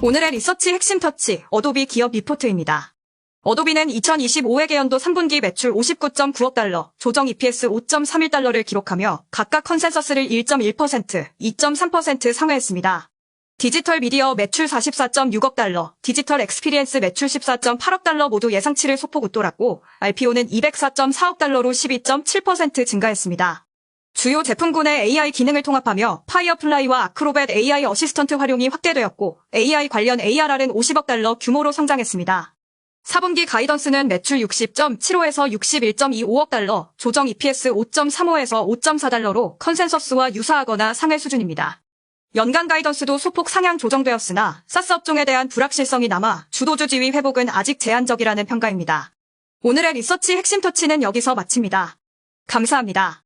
오늘의 리서치 핵심 터치, 어도비 기업 리포트입니다. 어도비는 2025회 개연도 3분기 매출 59.9억 달러, 조정 EPS 5.31달러를 기록하며 각각 컨센서스를 1.1%, 2.3% 상회했습니다. 디지털 미디어 매출 44.6억 달러, 디지털 엑스피리엔스 매출 14.8억 달러 모두 예상치를 소폭 웃돌았고, RPO는 204.4억 달러로 12.7% 증가했습니다. 주요 제품군의 AI 기능을 통합하며 파이어플라이와 아크로벳 AI 어시스턴트 활용이 확대되었고 AI 관련 ARR은 50억 달러 규모로 성장했습니다. 4분기 가이던스는 매출 60.75에서 61.25억 달러, 조정 EPS 5.35에서 5.4달러로 컨센서스와 유사하거나 상회 수준입니다. 연간 가이던스도 소폭 상향 조정되었으나 사스 업종에 대한 불확실성이 남아 주도주 지위 회복은 아직 제한적이라는 평가입니다. 오늘의 리서치 핵심 터치는 여기서 마칩니다. 감사합니다.